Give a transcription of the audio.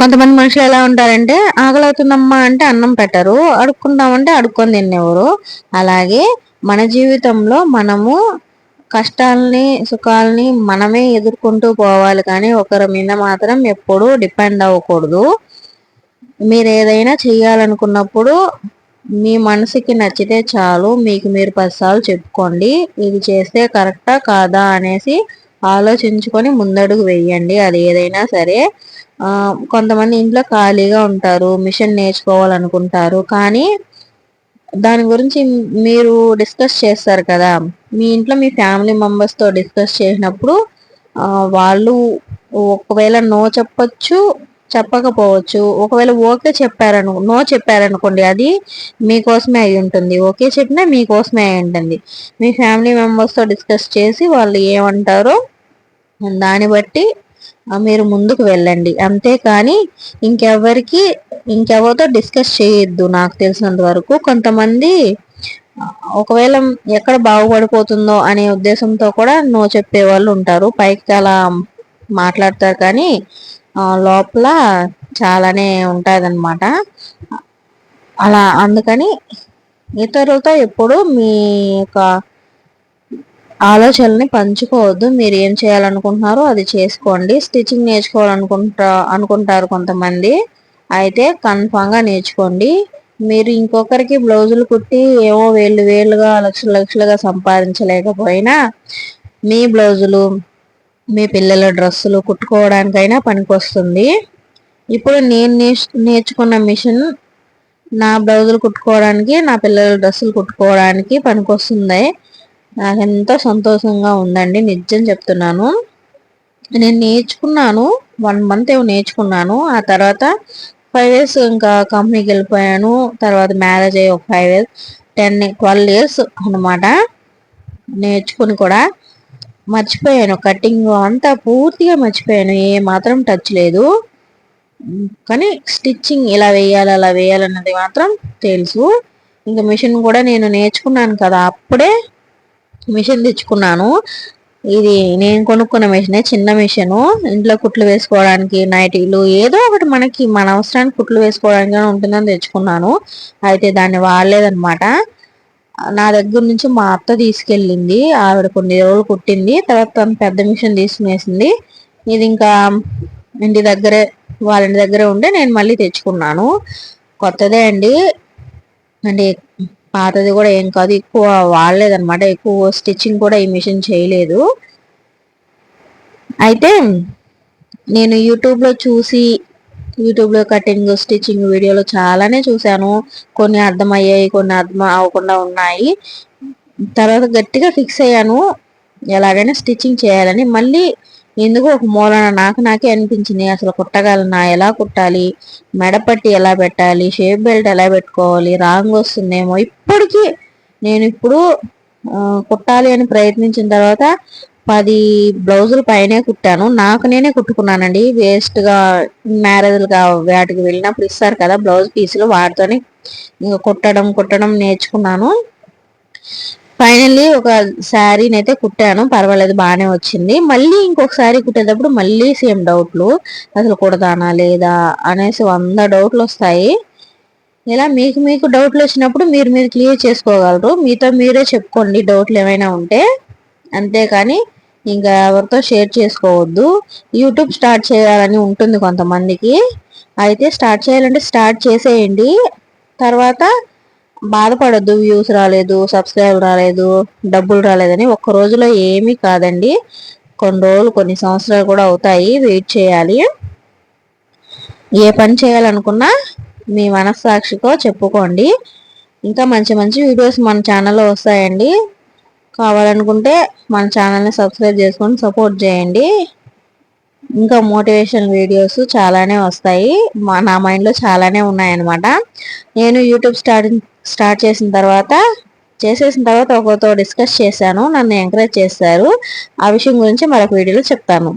కొంతమంది మనుషులు ఎలా ఉంటారంటే ఆకలి అవుతుందమ్మా అంటే అన్నం పెట్టరు అడుక్కుందామంటే అడుక్కొని తినేవారు. అలాగే మన జీవితంలో మనము కష్టాలని సుఖాలని మనమే ఎదుర్కొంటూ పోవాలి. కానీ ఒకరి మీద మాత్రం ఎప్పుడూ డిపెండ్ అవ్వకూడదు. మీరు ఏదైనా చేయాలనుకున్నప్పుడు మీ మనసుకి నచ్చితే చాలు మీకు మీరు పదిసార్లు చెప్పుకోండి ఇది చేస్తే కరెక్టా కాదా అనేసి ఆలోచించుకొని ముందడుగు వేయండి. అది ఏదైనా సరే కొంతమంది ఇంట్లో ఖాళీగా ఉంటారు మిషన్ నేర్చుకోవాలనుకుంటారు. కానీ దాని గురించి మీరు డిస్కస్ చేస్తారు కదా. మీ ఇంట్లో మీ ఫ్యామిలీ మెంబర్స్తో డిస్కస్ చేసినప్పుడు వాళ్ళు ఒకవేళ నో చెప్పచ్చు చెప్పకపోవచ్చు. ఒకవేళ ఓకే చెప్పారను నో చెప్పారనుకోండి అది మీకోసమే అయి ఉంటుంది. ఓకే చెప్పినా మీకోసమే అయి ఉంటుంది. మీ ఫ్యామిలీ మెంబర్స్తో డిస్కస్ చేసి వాళ్ళు ఏమంటారో దాన్ని బట్టి మీరు ముందుకు వెళ్ళండి. అంతేకాని ఇంకెవరికి ఇంకెవరితో డిస్కస్ చేయొద్దు నాకు తెలిసినంత వరకు. కొంతమంది ఒకవేళ ఎక్కడ బాగుపడిపోతుందో అనే ఉద్దేశంతో కూడా నో చెప్పే వాళ్ళు ఉంటారు. పైకి అలా మాట్లాడతారు కానీ లోపల చాలానే అనమాట అలా అందుకని ఇతరులతో ఎప్పుడు మీ యొక్క ఆలోచనల్ని పంచుకోవద్దు. మీరు ఏం చేయాలనుకుంటున్నారో అది చేసుకోండి. స్టిచ్చింగ్ నేర్చుకోవాలనుకుంటా అనుకుంటారు కొంతమంది. అయితే కన్ఫామ్గా నేర్చుకోండి. మీరు ఇంకొకరికి బ్లౌజులు కుట్టి ఏవో వేలు వేలుగా లక్షలు లక్షలుగా సంపాదించలేకపోయినా మీ బ్లౌజులు మీ పిల్లల డ్రెస్సులు కుట్టుకోవడానికైనా పనికొస్తుంది. ఇప్పుడు నేను నేర్చుకున్న మిషన్ నా బ్లౌజులు కుట్టుకోవడానికి నా పిల్లల డ్రెస్సులు కుట్టుకోవడానికి పనికొస్తుంది. నాకెంతో సంతోషంగా ఉందండి నిజం చెప్తున్నాను. నేను నేర్చుకున్నాను వన్ మంత్ ఏమో నేర్చుకున్నాను. ఆ తర్వాత ఫైవ్ ఇయర్స్ ఇంకా కంపెనీకి వెళ్ళిపోయాను. తర్వాత మ్యారేజ్ అయ్యి ఒక five years ten twelve years అనమాట నేర్చుకుని కూడా మర్చిపోయాను. కటింగ్ అంతా పూర్తిగా మర్చిపోయాను. ఏ మాత్రం టచ్ లేదు. కానీ స్టిచ్చింగ్ ఇలా వేయాలి అలా వేయాలన్నది మాత్రం తెలుసు. ఇంకా మిషన్ కూడా నేను నేర్చుకున్నాను కదా అప్పుడే మిషన్ తెచ్చుకున్నాను. ఇది నేను కొనుక్కున్న మిషనే చిన్న మిషను. ఇంట్లో కుట్లు వేసుకోవడానికి నైటీలు ఏదో ఒకటి మనకి మన అవసరానికి కుట్లు వేసుకోవడానికి ఉంటుందని తెచ్చుకున్నాను. అయితే దాన్ని వాడలేదనమాట నా దగ్గర నుంచి మా అత్త తీసుకెళ్ళింది. ఆవిడ కొన్ని రోజులు కుట్టింది. తర్వాత తను పెద్ద మిషన్ తీసుకునేసింది. ఇది ఇంకా ఇంటి దగ్గరే వాళ్ళ ఇంటి దగ్గరే ఉంటే నేను మళ్ళీ తెచ్చుకున్నాను. కొత్తదే అండి. అంటే పాతది కూడా ఏం కాదు ఎక్కువ వాడలేదనమాట ఎక్కువ స్టిచ్చింగ్ కూడా ఈ మిషన్ చేయలేదు. అయితే నేను యూట్యూబ్లో చూసి యూట్యూబ్లో కటింగ్ స్టిచ్చింగ్ వీడియోలు చాలానే చూశాను. కొన్ని అర్థమయ్యాయి కొన్ని అర్థం అవ్వకుండా ఉన్నాయి. తర్వాత గట్టిగా ఫిక్స్ అయ్యాను. ఎలాగైనా స్టిచ్చింగ్ చేయాలని. మళ్ళీ ఎందుకు ఒక మూలన నాకు నాకే అనిపించింది అసలు కుట్టగలనా ఎలా కుట్టాలి మెడపట్టి ఎలా పెట్టాలి షేప్ బెల్ట్ ఎలా పెట్టుకోవాలి రాంగ్ వస్తుందేమో. ఇప్పటికీ నేను ఇప్పుడు కుట్టాలి అని ప్రయత్నించిన తర్వాత పది బ్లౌజులు పైనే కుట్టాను. నాకు నేనే కుట్టుకున్నానండి. వేస్ట్గా మ్యారేజ్లుగా వాటికి వెళ్ళినప్పుడు ఇస్తారు కదా బ్లౌజ్ పీసులు వాటితోనే ఇంకా కుట్టడం కుట్టడం నేర్చుకున్నాను. ఫైనల్లీ ఒక శారీని అయితే కుట్టాను. పర్వాలేదు బాగానే వచ్చింది. మళ్ళీ ఇంకొక శారీ కుట్టేటప్పుడు మళ్ళీ సేమ్ డౌట్లు అసలు కుడతానా లేదా అనేసి వంద డౌట్లు వస్తాయి. ఇలా మీకు మీకు డౌట్లు వచ్చినప్పుడు మీరు మీరు క్లియర్ చేసుకోగలరు. మీతో మీరే చెప్పుకోండి డౌట్లు ఏమైనా ఉంటే. అంతేకాని ఇంకా ఎవరితో షేర్ చేసుకోవద్దు. యూట్యూబ్ స్టార్ట్ చేయాలని ఉంటుంది కొంతమందికి. అయితే స్టార్ట్ చేయాలంటే స్టార్ట్ చేసేయండి. తర్వాత బాధపడద్దు వ్యూస్ రాలేదు సబ్స్క్రైబ్ రాలేదు డబ్బులు రాలేదని ఒక్క రోజులో ఏమీ కాదండి. కొన్ని రోజులు కొన్ని సంవత్సరాలు కూడా అవుతాయి. వెయిట్ చేయాలి. ఏ పని చేయాలనుకున్నా మీ మనస్సాక్షితో చెప్పుకోండి. ఇంకా మంచి మంచి వీడియోస్ మన ఛానల్లో వస్తాయండి. కావాలనుకుంటే మన ఛానల్ని సబ్స్క్రైబ్ చేసుకొని సపోర్ట్ చేయండి. ఇంకా మోటివేషన్ వీడియోస్ చాలానే వస్తాయి. మా నా మైండ్లో చాలానే ఉన్నాయన్నమాట. నేను యూట్యూబ్ స్టార్ట్ స్టార్ట్ చేసిన తర్వాత చేసేసిన తర్వాత ఒకరితో డిస్కస్ చేశాను. నన్ను ఎంకరేజ్ చేశారు. ఆ విషయం గురించి మరొక వీడియోలో చెప్తాను.